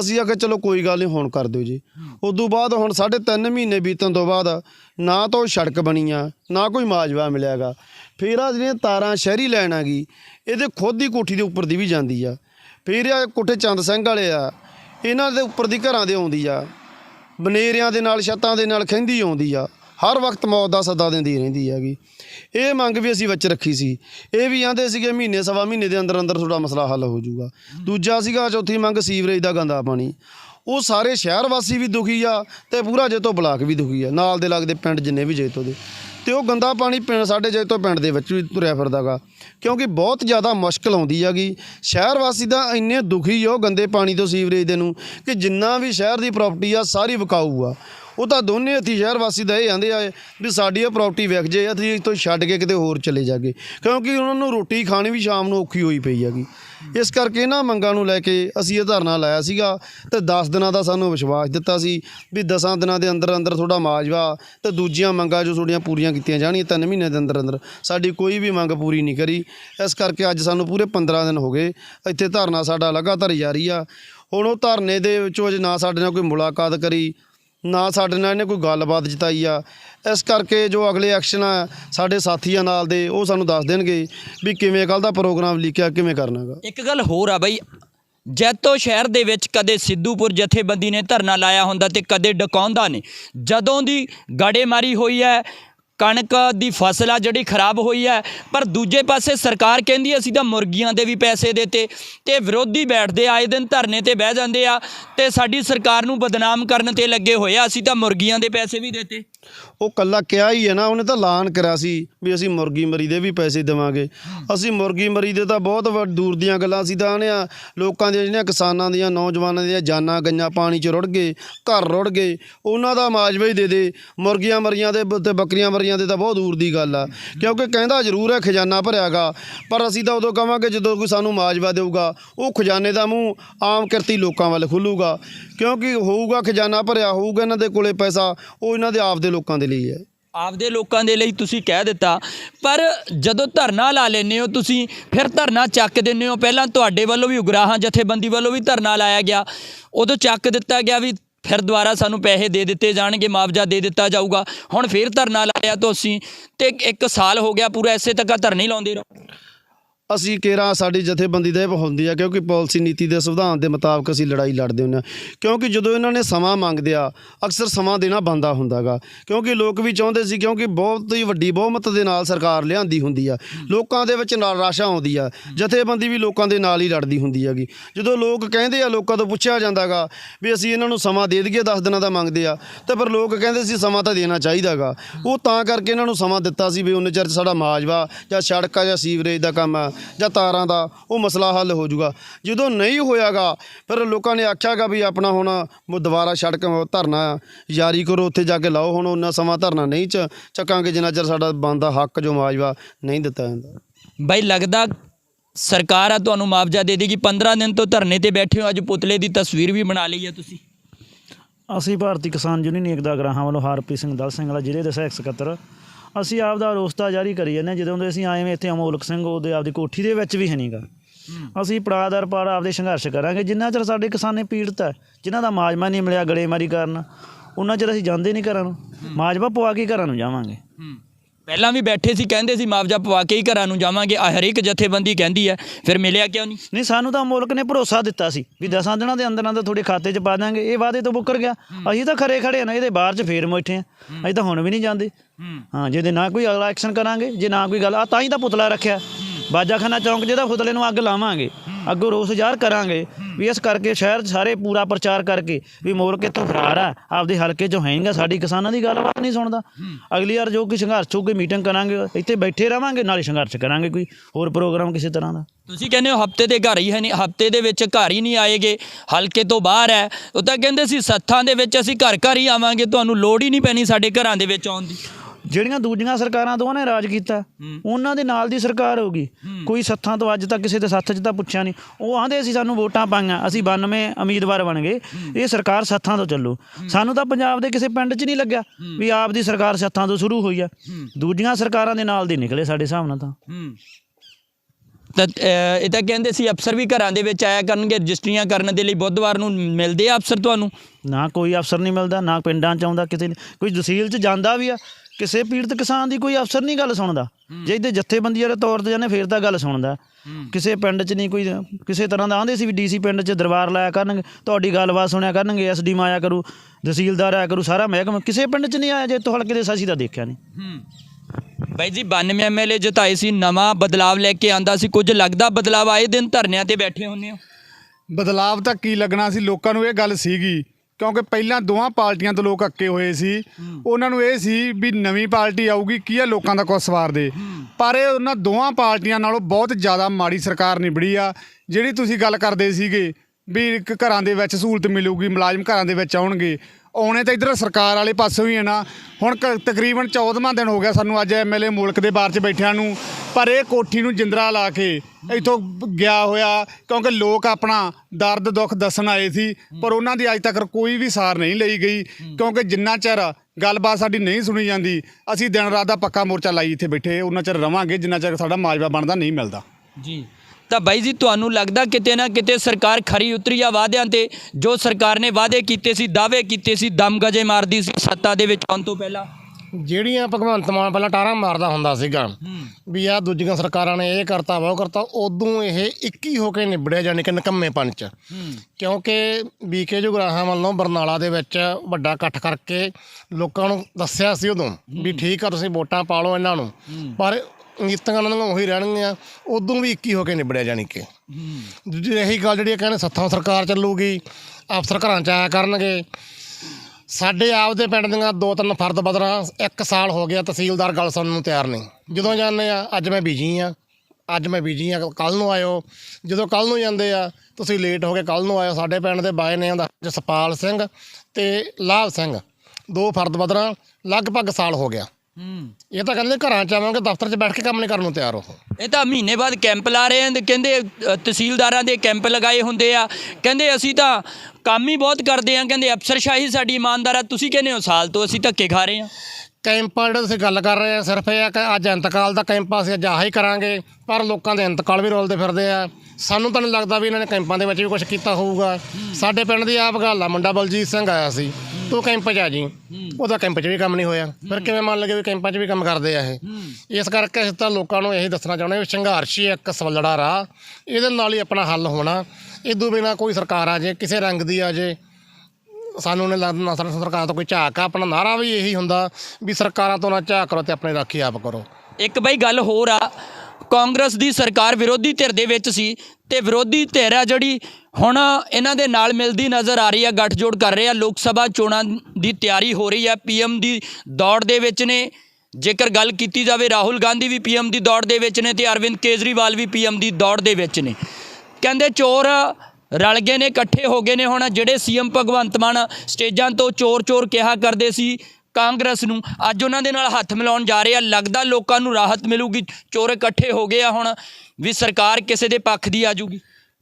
ਅਸੀਂ ਆਖਿਆ, ਚਲੋ ਕੋਈ ਗੱਲ ਨਹੀਂ, ਹੁਣ ਕਰ ਦਿਓ ਜੀ। ਉਦੋਂ ਬਾਅਦ ਹੁਣ ਸਾਢੇ ਤਿੰਨ ਮਹੀਨੇ ਬੀਤਣ ਤੋਂ ਬਾਅਦ ਨਾ ਤਾਂ ਉਹ ਸੜਕ ਬਣੀ ਆ, ਨਾ ਕੋਈ ਮਾਜਵਾ ਮਿਲਿਆਗਾ ਫਿਰ ਆ ਜਿਹੜੀਆਂ ਤਾਰਾਂ ਸ਼ਹਿਰੀ ਲੈਣ ਆ ਗਈ ਇਹਦੇ ਖੁਦ ਦੀ ਕੋਠੀ ਦੇ ਉੱਪਰ ਦੀ ਵੀ ਜਾਂਦੀ ਆ। ਫਿਰ ਆ ਕੋਠੇ ਚੰਦ ਸਿੰਘ ਵਾਲੇ ਆ, ਇਹਨਾਂ ਦੇ ਉੱਪਰ ਦੀ ਘਰਾਂ ਦੇ ਆਉਂਦੀ ਆ। ਬਨੇਰਿਆਂ ਦੇ ਨਾਲ, ਛੱਤਾਂ ਦੇ ਨਾਲ ਖਹਿੰਦੀ ਆਉਂਦੀ ਆ। ਹਰ ਵਕਤ ਮੌਤ ਦਾ ਸੱਦਾ ਦਿੰਦੀ ਰਹਿੰਦੀ ਹੈਗੀ। ਇਹ ਮੰਗ ਵੀ ਅਸੀਂ ਵਿੱਚ ਰੱਖੀ ਸੀ। ਇਹ ਵੀ ਆਂਦੇ ਸੀਗੇ, ਮਹੀਨੇ, ਸਵਾ ਮਹੀਨੇ ਦੇ ਅੰਦਰ ਅੰਦਰ ਤੁਹਾਡਾ ਮਸਲਾ ਹੱਲ ਹੋ ਜਾਊਗਾ। ਦੂਜਾ ਸੀਗਾ, ਚੌਥੀ ਮੰਗ ਸੀਵਰੇਜ ਦਾ ਗੰਦਾ ਪਾਣੀ। ਉਹ ਸਾਰੇ ਸ਼ਹਿਰ ਵਾਸੀ ਵੀ ਦੁਖੀ ਆ ਤੇ ਪੂਰਾ ਜੇਤੋ ਬਲਾਕ ਵੀ ਦੁਖੀ ਆ। ਨਾਲ ਦੇ ਲੱਗਦੇ ਪਿੰਡ ਜਿੰਨੇ ਵੀ ਜੇਤੋ ਦੇ। ਤੇ ਉਹ ਗੰਦਾ ਪਾਣੀ ਪਿੰਡ ਸਾਡੇ ਜੇਤੋ ਪਿੰਡ ਦੇ ਵਿੱਚ ਵੀ ਤੁਰਿਆ ਫਿਰਦਾਗਾ। ਕਿਉਂਕਿ ਬਹੁਤ ਜ਼ਿਆਦਾ ਮੁਸ਼ਕਲ ਆਉਂਦੀ ਹੈਗੀ। ਸ਼ਹਿਰ ਵਾਸੀ ਦਾ ਇੰਨੇ ਦੁਖੀ ਆ ਉਹ ਗੰਦੇ ਪਾਣੀ ਤੋਂ ਸੀਵਰੇਜ ਦੇ ਨੂੰ ਕਿ ਜਿੰਨਾ ਵੀ ਸ਼ਹਿਰ ਦੀ ਪ੍ਰਾਪਰਟੀ ਆ, ਸਾਰੀ ਵਿਕਾਊ ਆ। ਉਹ ਤਾਂ ਦੋਨੇ ਹੱਥੀ ਸ਼ਹਿਰ ਵਾਸੀ ਦਾ ਇਹ ਆਂਦੇ ਆ ਵੀ ਸਾਡੀ ਇਹ ਪ੍ਰਾਪਰਟੀ ਵਿਕ ਜੇ, ਅਸੀਂ ਤੋਂ ਛੱਡ ਕੇ ਕਿਤੇ ਹੋਰ ਚਲੇ ਜਾਗੇ। ਕਿਉਂਕਿ ਉਹਨਾਂ ਨੂੰ ਰੋਟੀ ਖਾਣੀ ਵੀ ਸ਼ਾਮ ਨੂੰ ਔਖੀ ਹੋਈ ਪਈ ਹੈਗੀ। ਇਸ ਕਰਕੇ ਇਹਨਾਂ ਮੰਗਾਂ ਨੂੰ ਲੈ ਕੇ ਅਸੀਂ ਇਹ ਧਰਨਾ ਲਾਇਆ ਸੀਗਾ ਤੇ 10 ਦਿਨਾਂ ਦਾ ਸਾਨੂੰ ਵਿਸ਼ਵਾਸ ਦਿੱਤਾ ਸੀ ਵੀ 10 ਦਿਨਾਂ ਦੇ ਅੰਦਰ ਅੰਦਰ ਤੁਹਾਡਾ ਮਾਜਵਾ ਤੇ ਦੂਜੀਆਂ ਮੰਗਾਂ ਜੋ ਤੁਹਾਡੀਆਂ ਪੂਰੀਆਂ ਕੀਤੀਆਂ ਜਾਣੀਆਂ ਤਿੰਨ ਮਹੀਨੇ ਦੇ ਅੰਦਰ ਅੰਦਰ, ਸਾਡੀ ਕੋਈ ਵੀ ਮੰਗ ਪੂਰੀ ਨਹੀਂ ਕਰੀ। ਇਸ ਕਰਕੇ ਅੱਜ ਸਾਨੂੰ ਪੂਰੇ 15 ਦਿਨ ਹੋ ਗਏ, ਇੱਥੇ ਧਰਨਾ ਸਾਡਾ ਲਗਾਤਾਰ ਜਾਰੀ ਆ। ਹੁਣ ਉਹ ਧਰਨੇ ਦੇ ਵਿੱਚੋਂ ਅਜੇ ਨਾ ਸਾਡੇ ਨਾਲ ਕੋਈ ਮੁਲਾਕਾਤ ਕਰੀ ਨਾ ਸਾਡੇ ਨਾਲ ਇਹਨੇ ਕੋਈ ਗੱਲਬਾਤ ਜਤਾਈ ਆ। ਇਸ ਕਰਕੇ ਜੋ ਅਗਲੇ ਐਕਸ਼ਨ ਆ, ਸਾਡੇ ਸਾਥੀਆਂ ਨਾਲ ਦੇ, ਉਹ ਸਾਨੂੰ ਦੱਸ ਦੇਣਗੇ ਵੀ ਕਿਵੇਂ ਕੱਲ ਦਾ ਪ੍ਰੋਗਰਾਮ ਲਿਖਿਆ ਕਿਵੇਂ ਕਰਨਾਗਾ ਇੱਕ ਗੱਲ ਹੋਰ ਆ ਬਈ, ਜੈਤੋ ਸ਼ਹਿਰ ਦੇ ਵਿੱਚ ਕਦੇ ਸਿੱਧੂਪੁਰ ਜਥੇਬੰਦੀ ਨੇ ਧਰਨਾ ਲਾਇਆ ਹੁੰਦਾ ਤੇ ਕਦੇ ਡਕੌਂਦਾ ਨੇ। ਜਦੋਂ ਦੀ ਗੜੇਮਾਰੀ ਹੋਈ ਹੈ ਕਣਕ ਦੀ ਫਸਲ ਆ ਜਿਹੜੀ ਖਰਾਬ ਹੋਈ ਹੈ, ਪਰ ਦੂਜੇ ਪਾਸੇ ਸਰਕਾਰ ਕਹਿੰਦੀ ਅਸੀਂ ਤਾਂ ਮੁਰਗੀਆਂ ਦੇ ਵੀ ਪੈਸੇ ਦੇਤੇ ਤੇ ਵਿਰੋਧੀ ਬੈਠਦੇ ਆਏ ਦਿਨ ਧਰਨੇ ਤੇ ਬਹਿ ਜਾਂਦੇ ਆ ਤੇ ਸਾਡੀ ਸਰਕਾਰ ਨੂੰ ਬਦਨਾਮ ਕਰਨ ਤੇ ਲੱਗੇ ਹੋਏ ਆ, ਅਸੀਂ ਤਾਂ ਮੁਰਗੀਆਂ ਦੇ ਪੈਸੇ ਵੀ ਦੇਤੇ। ਉਹ ਕੱਲਾ ਕਿਹਾ ਹੀ ਹੈ ਨਾ, ਉਹਨੇ ਤਾਂ ਐਲਾਨ ਕਰਿਆ ਸੀ ਵੀ ਅਸੀਂ ਮੁਰਗੀ ਮਰੀ ਦੇ ਵੀ ਪੈਸੇ ਦੇਵਾਂਗੇ। ਅਸੀਂ ਮੁਰਗੀ ਮਰੀ ਦੇ ਤਾਂ ਬਹੁਤ ਵ- ਦੂਰ ਦੀਆਂ ਗੱਲਾਂ ਅਸੀਂ ਤਾਂ ਆਣਿਆ ਲੋਕਾਂ ਦੀਆਂ ਜਿਹੜੀਆਂ ਕਿਸਾਨਾਂ ਦੀਆਂ, ਨੌਜਵਾਨਾਂ ਦੀਆਂ ਜਾਨਾਂ ਗਈਆਂ ਪਾਣੀ 'ਚ ਰੁੜ ਗਏ, ਘਰ ਰੁੜ ਗਏ, ਉਹਨਾਂ ਦਾ ਮਾਜਵਾ ਹੀ ਦੇ ਦੇ। ਮੁਰਗੀਆਂ ਮਰੀਆਂ ਦੇ ਬ- ਤੇ ਬੱਕਰੀਆਂ ਮਰੀਆਂ ਦੇ ਤਾਂ ਬਹੁਤ ਦੂਰ ਦੀ ਗੱਲ ਆ। ਕਿਉਂਕਿ ਕਹਿੰਦਾ ਜ਼ਰੂਰ ਹੈ ਖਜ਼ਾਨਾ ਭਰਿਆਗਾ, ਪਰ ਅਸੀਂ ਤਾਂ ਉਦੋਂ ਕਵਾਂਗੇ ਜਦੋਂ ਕੋਈ ਸਾਨੂੰ ਮਾਜਵਾ ਦੇਊਗਾ, ਉਹ ਖਜ਼ਾਨੇ ਦਾ ਮੂੰਹ ਆਮ ਕਿਰਤੀ ਲੋਕਾਂ ਵੱਲ ਖੁੱਲੂਗਾ। ਕਿਉਂਕਿ ਹੋਊਗਾ ਖਜ਼ਾਨਾ ਭਰਿਆ, ਹੋਊਗਾ ਇਹਨਾਂ ਦੇ ਕੋਲੇ ਪੈਸਾ, ਉਹ ਇਹਨਾਂ ਦੇ ਆਪਦੇ ਦੇ ਲੋਕਾਂ ਦੇ ਲਈ ਹੈ। ਆਪਦੇ ਲੋਕਾਂ ਦੇ ਲਈ ਤੁਸੀਂ ਕਹਿ ਦਿੱਤਾ। ਪਰ ਜਦੋਂ ਧਰਨਾ ਲਾ ਲੈਂਦੇ ਹੋ ਤੁਸੀਂ, ਫਿਰ ਧਰਨਾ ਚੱਕ ਦਿੰਦੇ ਹੋ। ਪਹਿਲਾਂ ਤੁਹਾਡੇ ਵੱਲੋਂ ਵੀ ਉਗਰਾਹਾਂ ਜਥੇਬੰਦੀ ਵੱਲੋਂ ਵੀ ਧਰਨਾ ਲਾਇਆ ਗਿਆ। ਉਦੋਂ ਚੱਕ ਦਿੱਤਾ ਗਿਆ ਵੀ ਫਿਰ ਦੁਬਾਰਾ ਸਾਨੂੰ ਪੈਸੇ ਦੇ ਦਿੱਤੇ ਜਾਣਗੇ, ਮੁਆਵਜ਼ਾ ਦੇ ਦਿੱਤਾ ਜਾਊਗਾ। ਹੁਣ ਫਿਰ ਧਰਨਾ ਲਾਇਆ ਤੁਸੀਂ। ਤੇ ਇੱਕ ਸਾਲ ਹੋ ਗਿਆ ਪੂਰਾ ਐਸੇ ਤੱਕ ਧਰਨੇ ਹੀ ਲਾਉਂਦੇ ਰਹੋ। ਅਸੀਂ ਕੇਰਾ ਸਾਡੀ ਜਥੇਬੰਦੀ ਦਾ ਇਹ ਹੁੰਦੀ ਆ, ਕਿਉਂਕਿ ਪਾਲਿਸੀ ਨੀਤੀ ਦੇ ਸੰਵਿਧਾਨ ਦੇ ਮੁਤਾਬਕ ਅਸੀਂ ਲੜਾਈ ਲੜਦੇ ਹੁੰਦੇ ਹਾਂ ਕਿਉਂਕਿ ਜਦੋਂ ਇਹਨਾਂ ਨੇ ਸਮਾਂ ਮੰਗਦੇ ਆ, ਅਕਸਰ ਸਮਾਂ ਦੇਣਾ ਬੰਦਾ ਹੁੰਦਾਗਾ। ਕਿਉਂਕਿ ਲੋਕ ਵੀ ਚਾਹੁੰਦੇ ਸੀ, ਕਿਉਂਕਿ ਬਹੁਤ ਹੀ ਵੱਡੀ ਬਹੁਮਤ ਦੇ ਨਾਲ ਸਰਕਾਰ ਲਿਆਂਦੀ ਹੁੰਦੀ ਆ। ਲੋਕਾਂ ਦੇ ਵਿੱਚ ਨਾਲ ਰਾਸ਼ਾ ਆਉਂਦੀ ਆ। ਜਥੇਬੰਦੀ ਵੀ ਲੋਕਾਂ ਦੇ ਨਾਲ ਹੀ ਲੜਦੀ ਹੁੰਦੀ ਹੈਗੀ। ਜਦੋਂ ਲੋਕ ਕਹਿੰਦੇ ਆ, ਲੋਕਾਂ ਤੋਂ ਪੁੱਛਿਆ ਜਾਂਦਾਗਾ ਵੀ ਅਸੀਂ ਇਹਨਾਂ ਨੂੰ ਸਮਾਂ ਦੇ ਦਈਏ 10 ਦਿਨਾਂ ਦਾ ਮੰਗਦੇ ਆ, ਤੇ ਪਰ ਲੋਕ ਕਹਿੰਦੇ ਸੀ, ਸਮਾਂ ਤਾਂ ਦੇਣਾ ਚਾਹੀਦਾਗਾ। ਉਹ ਤਾਂ ਕਰਕੇ ਇਹਨਾਂ ਨੂੰ ਸਮਾਂ ਦਿੱਤਾ ਸੀ ਵੀ ਉਹਨੇ ਚਿਰ ਸਾਡਾ ਮਾਜਵਾ ਜਾਂ ਸੜਕਾਂ ਜਾਂ ਸੀਵਰੇਜ ਦਾ ਕੰਮ ਆ। ਜਾਂ ਤਾਰਾਂ ਦਾ ਉਹ ਮਸਲਾ ਹੱਲ ਹੋ ਜਾਊਗਾ। ਜਦੋਂ ਨਹੀਂ ਹੋਇਆਗਾ ਫਿਰ ਲੋਕਾਂ ਨੇ ਆਖਿਆਗਾ ਵੀ ਆਪਣਾ ਹੁਣ ਦੁਬਾਰਾ ਸੜਕ ਧਰਨਾ ਜਾਰੀ ਕਰੋ ਉੱਥੇ ਜਾ ਕੇ ਲਾਓ। ਹੁਣ ਉਹਨਾਂ ਸਮਾਂ ਧਰਨਾ ਨਹੀਂ ਚ ਚੱਕਾਂਗੇ ਜਿੰਨਾ ਚਿਰ ਸਾਡਾ ਬਣਦਾ ਹੱਕ ਜੋ ਮਾਜਵਾ ਨਹੀਂ ਦਿੱਤਾ ਜਾਂਦਾ। ਬਾਈ ਲੱਗਦਾ ਸਰਕਾਰ ਆ ਤੁਹਾਨੂੰ ਮੁਆਵਜ਼ਾ ਦੇ ਦੇਗੀ। 15 ਦਿਨ ਤੋਂ ਧਰਨੇ ਤੇ ਬੈਠੇ ਹੋ ਅੱਜ ਪੁਤਲੇ ਦੀ ਤਸਵੀਰ ਵੀ ਬਣਾ ਲਈ ਹੈ ਤੁਸੀਂ। ਅਸੀਂ ਭਾਰਤੀ ਕਿਸਾਨ ਯੂਨੀਅਨ ਏਕਤਾ ਗਰਾਹਾਂ ਵੱਲੋਂ ਹਰਪ੍ਰੀਤ ਸਿੰਘ ਦਲ ਸਿੰਘ ਵਾਲਾ ਜ਼ਿਲ੍ਹੇ ਦੇ ਸਹਾਇਕ ਸਕੱਤਰ ਅਸੀਂ ਆਪ ਦਾ ਰੋਸਤਾ ਜਾਰੀ ਕਰੀ ਜਾਂਦੇ ਹਾਂ। ਜਦੋਂ ਦੇ ਅਸੀਂ ਆਏ ਵੇਂ ਇੱਥੇ ਅਮੋਲਕ ਸਿੰਘ ਉਹਦੇ ਆਪਦੀ ਕੋਠੀ ਦੇ ਵਿੱਚ ਵੀ ਹੈ ਨਹੀਂਗਾ ਅਸੀਂ ਪੜਾਦਰ ਪਾੜ ਆਪਦੇ ਸੰਘਰਸ਼ ਕਰਾਂਗੇ। ਜਿੰਨਾ ਚਿਰ ਸਾਡੇ ਕਿਸਾਨੇ ਪੀੜਤ ਹੈ ਜਿਨ੍ਹਾਂ ਦਾ ਮਾਜਮਾ ਨਹੀਂ ਮਿਲਿਆ ਗੜੇਮਾਰੀ ਕਰਨ ਉਹਨਾਂ ਚਿਰ ਅਸੀਂ ਜਾਂਦੇ ਨਹੀਂ ਘਰਾਂ ਨੂੰ। ਮਾਜਮਾ ਪਵਾ ਕੇ ਘਰਾਂ ਨੂੰ ਜਾਵਾਂਗੇ। ਪਹਿਲਾਂ ਵੀ ਬੈਠੇ ਸੀ ਕਹਿੰਦੇ ਸੀ ਮੁਆਵਜ਼ਾ ਪਵਾ ਕੇ ਹੀ ਘਰਾਂ ਨੂੰ ਜਾਵਾਂਗੇ। ਆ ਹਰੇਕ ਜਥੇਬੰਦੀ ਕਹਿੰਦੀ ਹੈ। ਫਿਰ ਮਿਲਿਆ ਕਿਉਂ ਨਹੀਂ? ਨਹੀਂ ਸਾਨੂੰ ਤਾਂ ਮੁਲਕ ਨੇ ਭਰੋਸਾ ਦਿੱਤਾ ਸੀ ਵੀ ਦਸਾਂ ਦਿਨਾਂ ਦੇ ਅੰਦਰ ਅੰਦਰ ਤੁਹਾਡੇ ਖਾਤੇ 'ਚ ਪਾ ਦਾਂਗੇ। ਇਹ ਵਾਅਦੇ ਤੋਂ ਮੁੱਕਰ ਗਿਆ। ਅਸੀਂ ਤਾਂ ਖਰੇ ਖੜੇ ਨਾ ਇਹਦੇ ਬਾਹਰ 'ਚ ਫੇਰ ਬੈਠੇ ਆ। ਅਸੀਂ ਤਾਂ ਹੁਣ ਵੀ ਨਹੀਂ ਜਾਂਦੇ। ਹਾਂ। ਜਿਹਦੇ ਨਾ ਕੋਈ ਅਗਲਾ ਐਕਸ਼ਨ ਕਰਾਂਗੇ ਜੇ ਨਾ ਕੋਈ ਗੱਲ ਆ ਤਾਂ ਹੀ ਤਾਂ ਪੁਤਲਾ ਰੱਖਿਆ। ਬਾਜਾਖਾਨਾ ਚੌਂਕ ਜਿਹਦਾ ਪੁਤਲੇ ਨੂੰ ਅੱਗ ਲਾਵਾਂਗੇ, ਅੱਗੋਂ ਰੋਸ ਜ਼ਾਹਰ ਕਰਾਂਗੇ ਵੀ ਇਸ ਕਰਕੇ ਸ਼ਹਿਰ 'ਚ ਸਾਰੇ ਪੂਰਾ ਪ੍ਰਚਾਰ ਕਰਕੇ ਵੀ ਮੋਰ ਕਿੱਥੋਂ ਫਰਾਰ ਆ, ਆਪਦੇ ਹਲਕੇ 'ਚੋਂ ਹੈਗਾ ਸਾਡੀ ਕਿਸਾਨਾਂ ਦੀ ਗੱਲਬਾਤ ਨਹੀਂ ਸੁਣਦਾ। ਅਗਲੀ ਵਾਰ ਜੋ ਕਿ ਸੰਘਰਸ਼ ਹੋ ਕੇ ਮੀਟਿੰਗ ਕਰਾਂਗੇ, ਇੱਥੇ ਬੈਠੇ ਰਵਾਂਗੇ, ਨਾਲੇ ਸੰਘਰਸ਼ ਕਰਾਂਗੇ ਕੋਈ ਹੋਰ ਪ੍ਰੋਗਰਾਮ ਕਿਸੇ ਤਰ੍ਹਾਂ ਦਾ। ਤੁਸੀਂ ਕਹਿੰਦੇ ਹੋ ਹਫ਼ਤੇ ਦੇ ਘਰ ਹੀ ਹੈ ਨਹੀਂ, ਹਫ਼ਤੇ ਦੇ ਵਿੱਚ ਘਰ ਹੀ ਨਹੀਂ ਆਏਗੇ, ਹਲਕੇ ਤੋਂ ਬਾਹਰ ਹੈ। ਉਹ ਤਾਂ ਕਹਿੰਦੇ ਸੀ ਸੱਥਾਂ ਦੇ ਵਿੱਚ ਅਸੀਂ ਘਰ ਘਰ ਹੀ ਆਵਾਂਗੇ, ਤੁਹਾਨੂੰ ਲੋੜ ਹੀ ਨਹੀਂ ਪੈਣੀ ਸਾਡੇ ਘਰਾਂ ਦੇ ਵਿੱਚ ਆਉਣ ਦੀ। ਜਿਹੜੀਆਂ ਦੂਜੀਆਂ ਸਰਕਾਰਾਂ ਤੋਂ ਉਹਨੇ ਰਾਜ ਕੀਤਾ। ਉਹਨਾਂ ਦੇ ਨਾਲ ਦੀ ਸਰਕਾਰ ਹੋਗੀ ਕੋਈ ਸੱਥਾਂ ਤੋਂ ਅੱਜ ਤੱਕ ਕਿਸੇ ਦੇ ਸੱਥ 'ਚ ਤਾਂ ਪੁੱਛਿਆ ਨਹੀਂ। ਉਹ ਆਂਦੇ ਅਸੀਂ ਸਾਨੂੰ ਵੋਟਾਂ ਪਾਈਆਂ ਅਸੀਂ 92 ਉਮੀਦਵਾਰ ਬਣ ਗਏ। ਇਹ ਸਰਕਾਰ ਸੱਥਾਂ ਤੋਂ ਚੱਲੂ। ਸਾਨੂੰ ਤਾਂ ਪੰਜਾਬ ਦੇ ਕਿਸੇ ਪਿੰਡ 'ਚ ਨਹੀਂ ਲੱਗਿਆ ਵੀ ਆਪ ਦੀ ਸਰਕਾਰ ਸੱਥਾਂ ਤੋਂ ਸ਼ੁਰੂ ਹੋਈ ਆ। ਦੂਜੀਆਂ ਸਰਕਾਰਾਂ ਦੇ ਨਾਲ ਦੀ ਨਿਕਲੇ ਸਾਡੇ ਹਿਸਾਬ ਨਾਲ ਤਾਂ। ਤਾਂ ਇਹ ਤਾਂ ਕਹਿੰਦੇ ਸੀ ਅਫਸਰ ਵੀ ਘਰਾਂ ਦੇ ਵਿੱਚ ਆਇਆ ਕਰਨਗੇ ਰਜਿਸਟਰੀਆਂ ਕਰਨ ਦੇ ਲਈ ਬੁੱਧਵਾਰ ਨੂੰ ਮਿਲਦੇ ਆ ਅਫਸਰ ਤੁਹਾਨੂੰ? ਨਾ ਕੋਈ ਅਫਸਰ ਨਹੀਂ ਮਿਲਦਾ ਨਾ ਪਿੰਡਾਂ 'ਚ ਆਉਂਦਾ ਕਿਤੇ। ਕੋਈ ਤਹਿਸੀਲ 'ਚ ਜਾਂਦਾ ਵੀ ਆ। ਕਿਸੇ ਪੀੜਤ ਕਿਸਾਨ ਦੀ ਕੋਈ ਅਫਸਰ ਨਹੀਂ ਗੱਲ ਸੁਣਦਾ। ਜੇ ਇਹਦੇ ਜਥੇਬੰਦੀਆਂ ਦੇ ਤੌਰ ਤੇ ਜਾਂਦੇ ਫੇਰ ਤਾਂ ਗੱਲ ਸੁਣਦਾ। ਕਿਸੇ ਪਿੰਡ 'ਚ ਨਹੀਂ ਕੋਈ ਕਿਸੇ ਤਰ੍ਹਾਂ ਦਾ ਆਂਦੇ ਸੀ ਵੀ ਡੀਸੀ ਪਿੰਡ 'ਚ ਦਰਬਾਰ ਲਾਇਆ ਕਰਨਗੇ ਤੁਹਾਡੀ ਗੱਲਬਾਤ ਸੁਣਿਆ ਕਰਨਗੇ ਐਸਡੀ ਆਇਆ ਕਰੂ ਤਹਿਸੀਲਦਾਰ ਆਇਆ ਕਰੂ ਸਾਰਾ ਮਹਿਕਮਾ ਕਿਸੇ ਪਿੰਡ 'ਚ ਨਹੀਂ ਆਇਆ ਜੇ ਤੋਂ ਹਲਕੇ ਦੇ ਸਾਸੀ ਤਾਂ ਦੇਖਿਆ ਨਹੀਂ। ਬਾਈ ਜੀ 92 ਐਮਐਲਏ ਜਿਤਾਏ ਸੀ ਨਵਾਂ ਬਦਲਾਵ ਲੈ ਕੇ ਆਂਦਾ ਸੀ ਕੁਝ ਲੱਗਦਾ ਬਦਲਾਵ ਆਏ ਦਿਨ ਧਰਨਿਆਂ ਤੇ ਬੈਠੇ ਹੁੰਨੇ ਹੋ? ਬਦਲਾਵ ਤਾਂ ਕੀ ਲੱਗਣਾ ਸੀ ਲੋਕਾਂ ਨੂੰ ਇਹ ਗੱਲ ਸੀਗੀ ਕਿਉਂਕਿ ਪਹਿਲਾਂ ਦੋਵਾਂ ਪਾਰਟੀਆਂ ਤੋਂ ਲੋਕ ਅੱਕੇ ਹੋਏ ਸੀ। ਉਹਨਾਂ ਨੂੰ ਇਹ ਸੀ ਵੀ ਨਵੀਂ ਪਾਰਟੀ ਆਊਗੀ, ਕੀ ਆ ਲੋਕਾਂ ਦਾ ਕੁਛ ਸਵਾਰ ਦੇ। ਪਰ ਇਹ ਉਹਨਾਂ ਦੋਵਾਂ ਪਾਰਟੀਆਂ ਨਾਲੋਂ ਬਹੁਤ ਜ਼ਿਆਦਾ ਮਾੜੀ ਸਰਕਾਰ ਨਿਬੜੀ ਆ, ਜਿਹੜੀ ਤੁਸੀਂ ਗੱਲ ਕਰਦੇ ਸੀਗੇ ਵੀ ਇੱਕ ਘਰਾਂ ਦੇ ਵਿੱਚ ਸਹੂਲਤ ਮਿਲੂਗੀ, ਮੁਲਾਜ਼ਮ ਘਰਾਂ ਦੇ ਵਿੱਚ ਆਉਣਗੇ। ਆਉਣੇ ਤਾਂ ਇਧਰ ਸਰਕਾਰ ਵਾਲੇ ਪਾਸੇ ਹੀ ਹੈ ਨਾ। ਹੁਣ ਕ- ਤਕਰੀਬਨ 14ਵਾਂ ਦਿਨ ਹੋ ਗਿਆ ਸਾਨੂੰ ਅੱਜ ਐਮਐਲਏ ਮੁਲਕ ਦੇ ਬਾਰ 'ਚ ਬੈਠਿਆਂ ਨੂੰ। ਪਰ ਇਹ ਕੋਠੀ ਨੂੰ ਜਿੰਦਰਾ ਲਾ ਕੇ ਇੱਥੋਂ ਗਿਆ ਹੋਇਆ, ਕਿਉਂਕਿ ਲੋਕ ਆਪਣਾ ਦਰਦ ਦੁੱਖ ਦੱਸਣ ਆਏ ਸੀ। ਪਰ ਉਹਨਾਂ ਦੀ ਅੱਜ ਤੱਕ ਕੋਈ ਵੀ ਸਾਰ ਨਹੀਂ ਲਈ ਗਈ, ਕਿਉਂਕਿ ਜਿੰਨਾ ਚਿਰ ਗੱਲਬਾਤ ਸਾਡੀ ਨਹੀਂ ਸੁਣੀ ਜਾਂਦੀ, ਅਸੀਂ ਦਿਨ ਰਾਤ ਦਾ ਪੱਕਾ ਮੋਰਚਾ ਲਾਈ ਇੱਥੇ ਬੈਠੇ, ਉਹਨਾਂ ਚਿਰ ਰਵਾਂਗੇ, ਜਿੰਨਾ ਚਿਰ ਸਾਡਾ ਮਾਜਵਾ ਬਣਦਾ ਨਹੀਂ ਮਿਲਦਾ। ਜੀ। ਤਾਂ ਬਾਈ ਜੀ ਤੁਹਾਨੂੰ ਲੱਗਦਾ ਕਿਤੇ ਨਾ ਕਿਤੇ ਸਰਕਾਰ ਖਰੀ ਉਤਰੀ ਆ ਵਾਅਦਿਆਂ ਤੇ? ਜੋ ਸਰਕਾਰ ਨੇ ਵਾਅਦੇ ਕੀਤੇ ਸੀ ਦਾਅਵੇ ਕੀਤੇ ਸੀ ਦਮ ਗਜੇ ਮਾਰਦੀ ਸੀ ਸੱਤਾ ਦੇ ਵਿੱਚ ਆਉਣ ਤੋਂ ਪਹਿਲਾਂ? ਜਿਹੜੀਆਂ ਭਗਵੰਤ ਮਾਨ ਪਹਿਲਾਂ ਟਾਰਾਂ ਮਾਰਦਾ ਹੁੰਦਾ ਸੀਗਾ ਵੀ ਆ ਦੂਜੀਆਂ ਸਰਕਾਰਾਂ ਨੇ ਇਹ ਕਰਤਾ ਵਾ ਉਹ ਕਰਤਾ ਉਦੋਂ ਇਹ 21 ਹੋ ਕੇ ਨਿਬੜਿਆ ਜਾਣੀ ਕਿ ਨਕੰਮੇਪਨ ਚ। ਕਿਉਂਕਿ ਬੀਕੇ ਜੁਗਰਾਹਾਂ ਵੱਲੋਂ ਬਰਨਾਲਾ ਦੇ ਵਿੱਚ ਵੱਡਾ ਇਕੱਠ ਕਰਕੇ ਲੋਕਾਂ ਨੂੰ ਦੱਸਿਆ ਸੀ ਉਦੋਂ ਵੀ ਠੀਕ ਆ ਤੁਸੀਂ ਵੋਟਾਂ ਪਾ ਲਓ ਇਹਨਾਂ ਨੂੰ। ਪਰ ਨੀਤਾਂ ਉਹਨਾਂ ਦੀਆਂ ਉਹੀ ਰਹਿਣਗੀਆਂ, ਉਦੋਂ ਵੀ 21 ਹੋ ਕੇ ਨਿਬੜਿਆ ਜਾਣੀ ਕਿ। ਦੂਜੀ ਰਹੀ ਗੱਲ ਜਿਹੜੀ ਇਹ ਕਹਿੰਦੇ ਸੱਥਾਂ ਸਰਕਾਰ ਚੱਲੂਗੀ, ਅਫਸਰ ਘਰਾਂ ਚ ਆਇਆ ਕਰਨਗੇ। ਸਾਡੇ ਆਪਦੇ ਪਿੰਡ ਦੀਆਂ ਦੋ ਤਿੰਨ ਫਰਦ ਬਦਰਾਂ, ਇੱਕ ਸਾਲ ਹੋ ਗਿਆ ਤਹਿਸੀਲਦਾਰ ਗੱਲ ਸੁਣਨ ਨੂੰ ਤਿਆਰ ਨਹੀਂ। ਜਦੋਂ ਜਾਂਦੇ ਆ, ਅੱਜ ਮੈਂ ਬਿਜ਼ੀ ਆ, ਅੱਜ ਮੈਂ ਬਿਜ਼ੀ ਆ ਕੱਲ ਨੂੰ ਆਇਓ। ਜਦੋਂ ਕੱਲ ਨੂੰ ਜਾਂਦੇ ਆ, ਤੁਸੀਂ ਲੇਟ ਹੋ ਕੇ ਕੱਲ ਨੂੰ ਆਇਓ। ਸਾਡੇ ਪਿੰਡ ਦੇ ਬਾਏ ਨੇ ਦਾ ਜਸਪਾਲ ਸਿੰਘ ਤੇ ਲਾਭ ਸਿੰਘ, ਦੋ ਫਰਦ ਬਦਰਾਂ, ਲਗਭਗ ਸਾਲ ਹੋ ਗਿਆ। ਹੂੰ। ਇਹ ਤਾਂ ਕਹਿੰਦੇ ਘਰਾਂ ਚ ਆਵਾਂਗੇ ਦਫ਼ਤਰ 'ਚ ਬੈਠ ਕੇ ਕੰਮ ਨਹੀਂ ਕਰਨ ਨੂੰ ਤਿਆਰ ਉਹ। ਇਹ ਤਾਂ ਮਹੀਨੇ ਬਾਅਦ ਕੈਂਪ ਲਾ ਰਹੇ ਹਨ ਕਹਿੰਦੇ ਅ, ਤਹਿਸੀਲਦਾਰਾਂ ਦੇ ਕੈਂਪ ਲਗਾਏ ਹੁੰਦੇ ਆ। ਕਹਿੰਦੇ ਅਸੀਂ ਤਾਂ ਕੰਮ ਹੀ ਬਹੁਤ ਕਰਦੇ ਆ ਕਹਿੰਦੇ ਅਫਸਰਸ਼ਾਹੀ ਸਾਡੀ ਇਮਾਨਦਾਰ ਆ। ਤੁਸੀਂ ਕਹਿੰਦੇ ਹੋ ਸਾਲ ਤੋਂ ਅਸੀਂ ਧੱਕੇ ਖਾ ਰਹੇ ਆ ਕੈਂਪ ਜਿਹੜਾ ਤੁਸੀਂ ਗੱਲ ਕਰ ਰਹੇ ਆ ਸਿਰਫ ਇਹ ਆ ਕਿ ਅੱਜ ਇੰਤਕਾਲ ਦਾ ਕੈਂਪ ਅਸੀਂ ਅੱਜ ਆਹ ਹੀ ਕਰਾਂਗੇ ਪਰ ਲੋਕਾਂ ਦੇ ਇੰਤਕਾਲ ਵੀ ਰੋਲਦੇ ਫਿਰਦੇ ਆ। ਸਾਨੂੰ ਤਾਂ ਨਹੀਂ ਲੱਗਦਾ ਵੀ ਇਹਨਾਂ ਨੇ ਕੈਂਪਾਂ ਦੇ ਵਿੱਚ ਵੀ ਕੁਝ ਕੀਤਾ ਹੋਊਗਾ। ਸਾਡੇ ਪਿੰਡ ਦੀ ਆਪ ਗੱਲ ਆ ਮੁੰਡਾ ਬਲਜੀਤ ਸਿੰਘ ਆਇਆ ਸੀ ਤੂੰ ਕੈਂਪ 'ਚ ਆ ਜੀ। ਉਹਦਾ ਕੈਂਪ 'ਚ ਵੀ ਕੰਮ ਨਹੀਂ ਹੋਇਆ। ਫਿਰ ਕਿਵੇਂ ਮੰਨ ਲਗੇ ਵੀ ਕੈਂਪਾਂ 'ਚ ਵੀ ਕੰਮ ਕਰਦੇ ਆ ਇਹ? ਇਸ ਕਰਕੇ ਅਸੀਂ ਤਾਂ ਲੋਕਾਂ ਨੂੰ ਇਹੀ ਦੱਸਣਾ ਚਾਹੁੰਦੇ ਵੀ ਸੰਘਰਸ਼ ਹੀ ਇੱਕ ਸਵਲੜਾ ਰਾਹ। ਇਹਦੇ ਨਾਲ ਹੀ ਆਪਣਾ ਹੱਲ ਹੋਣਾ। ਇਦੋਂ ਬਿਨਾ ਕੋਈ ਸਰਕਾਰ ਆ ਜੇ ਕਿਸੇ ਰੰਗ ਦੀ ਆ ਜੇ ਸਾਨੂੰ ਨੇ ਲੱਗਦਾ ਨਾ ਸਾਡੀ ਸਰਕਾਰ ਤੋਂ ਕੋਈ ਝਾਕ ਆ, ਆਪਣਾ ਨਾਰਾ ਵੀ ਇਹੀ ਹੁੰਦਾ ਵੀ ਸਰਕਾਰਾਂ ਤੋਂ ਨਾ ਝਾਕ ਕਰੋ ਤੇ ਆਪਣੀ ਰਾਖੀ ਆਪ ਕਰੋ। ਇੱਕ ਬਈ ਗੱਲ ਹੋਰ ਆ, ਕਾਂਗਰਸ ਦੀ ਸਰਕਾਰ ਵਿਰੋਧੀ ਧਿਰ ਦੇ ਵਿੱਚ ਸੀ ਤੇ ਵਿਰੋਧੀ ਧਿਰ ਆ ਜਿਹੜੀ ਹੁਣ ਇਹਨਾਂ ਦੇ ਨਾਲ ਮਿਲਦੀ ਨਜ਼ਰ ਆ ਰਹੀ ਆ, ਗੱਠਜੋੜ ਕਰ ਰਹੇ ਆ, ਲੋਕ ਸਭਾ ਚੋਣਾਂ ਦੀ ਤਿਆਰੀ ਹੋ ਰਹੀ ਆ ਪੀਐਮ ਦੀ ਦੌੜ ਦੇ ਵਿੱਚ ਨੇ। ਜੇਕਰ ਗੱਲ ਕੀਤੀ ਜਾਵੇ, ਰਾਹੁਲ ਗਾਂਧੀ ਵੀ ਪੀਐਮ ਦੀ ਦੌੜ ਦੇ ਵਿੱਚ ਨੇ ਤੇ ਅਰਵਿੰਦ ਕੇਜਰੀਵਾਲ ਵੀ ਪੀਐਮ ਦੀ ਦੌੜ ਦੇ ਵਿੱਚ ਨੇ। ਕਹਿੰਦੇ ਚੋਰ ਰਲ ਗਏ ਨੇ, ਇਕੱਠੇ ਹੋ ਗਏ ਨੇ ਹੁਣ, ਜਿਹੜੇ ਸੀਐਮ ਭਗਵੰਤ ਮਾਨ ਸਟੇਜਾਂ ਤੋਂ ਚੋਰ ਚੋਰ ਕਿਹਾ ਕਰਦੇ ਸੀ ਕਾਂਗਰਸ ਨੂੰ, ਅੱਜ ਉਹਨਾਂ ਦੇ ਨਾਲ ਹੱਥ ਮਿਲਾਉਣ ਜਾ ਰਹੇ ਆ, ਲੱਗਦਾ ਲੋਕਾਂ ਨੂੰ ਰਾਹਤ ਮਿਲੂਗੀ, ਚੋਰ ਇਕੱਠੇ ਹੋ ਗਏ ਆ ਹੁਣ, ਵੀ ਸਰਕਾਰ ਕਿਸੇ ਦੇ ਪੱਖ ਦੀ ਆ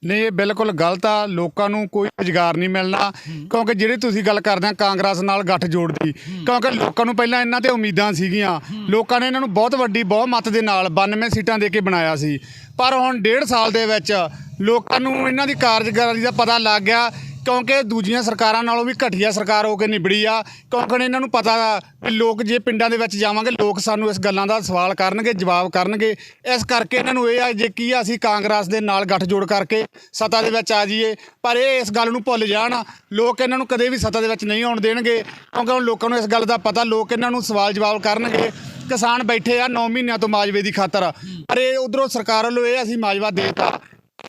ਜੂਗੀ ਨਹੀਂ ਇਹ ਬਿਲਕੁਲ ਗਲਤ ਆ, ਲੋਕਾਂ ਨੂੰ ਕੋਈ ਰੁਜ਼ਗਾਰ ਨਹੀਂ ਮਿਲਣਾ, ਕਿਉਂਕਿ ਜਿਹੜੀ ਤੁਸੀਂ ਗੱਲ ਕਰਦੇ ਆ ਕਾਂਗਰਸ ਨਾਲ ਗੱਠ ਜੋੜਦੀ ਕਿਉਂਕਿ ਲੋਕਾਂ ਨੂੰ ਪਹਿਲਾਂ ਇਹਨਾਂ ਤੇ ਉਮੀਦਾਂ ਸੀਗੀਆਂ, ਲੋਕਾਂ ਨੇ ਇਹਨਾਂ ਨੂੰ ਬਹੁਤ ਵੱਡੀ ਬਹੁਮਤ ਦੇ ਨਾਲ 92 ਸੀਟਾਂ ਦੇ ਕੇ ਬਣਾਇਆ ਸੀ। ਪਰ ਹੁਣ ਡੇਢ ਸਾਲ ਦੇ ਵਿੱਚ ਲੋਕਾਂ ਨੂੰ ਇਹਨਾਂ ਦੀ ਕਾਰਜਕਾਰੀ ਦਾ ਪਤਾ ਲੱਗ ਗਿਆ ਕਿਉਂਕਿ ਦੂਜੀਆਂ ਸਰਕਾਰਾਂ ਨਾਲੋਂ ਵੀ ਘਟੀਆ ਸਰਕਾਰ ਹੋ ਕੇ ਨਿਬੜੀ ਆ। ਕਿਉਂਕਿ ਇਹਨਾਂ ਨੂੰ ਪਤਾ ਵੀ ਲੋਕ ਜੇ ਪਿੰਡਾਂ ਦੇ ਵਿੱਚ ਜਾਵਾਂਗੇ, ਲੋਕ ਸਾਨੂੰ ਇਸ ਗੱਲਾਂ ਦਾ ਸਵਾਲ ਕਰਨਗੇ, ਜਵਾਬ ਕਰਨਗੇ। ਇਸ ਕਰਕੇ ਇਹਨਾਂ ਨੂੰ ਇਹ ਆ ਜੇ ਕੀ ਆ, ਅਸੀਂ ਕਾਂਗਰਸ ਦੇ ਨਾਲ ਗੱਠਜੋੜ ਕਰਕੇ ਸੱਤਾ ਦੇ ਵਿੱਚ ਆ ਜਾਈਏ। ਪਰ ਇਹ ਇਸ ਗੱਲ ਨੂੰ ਭੁੱਲ ਜਾਣ, ਲੋਕ ਇਹਨਾਂ ਨੂੰ ਕਦੇ ਵੀ ਸੱਤਾ ਦੇ ਵਿੱਚ ਨਹੀਂ ਆਉਣ ਦੇਣਗੇ। ਕਿਉਂਕਿ ਹੁਣ ਲੋਕਾਂ ਨੂੰ ਇਸ ਗੱਲ ਦਾ ਪਤਾ, ਲੋਕ ਇਹਨਾਂ ਨੂੰ ਸਵਾਲ ਜਵਾਬ ਕਰਨਗੇ। ਕਿਸਾਨ ਬੈਠੇ ਆ 9 ਮਹੀਨਿਆਂ ਤੋਂ ਮਾਜਵੇ ਦੀ ਖਾਤਰ। ਪਰ ਇਹ ਉਧਰੋਂ ਸਰਕਾਰ ਵੱਲੋਂ ਇਹ ਅਸੀਂ ਮਾਜਵਾ ਦੇਤਾ।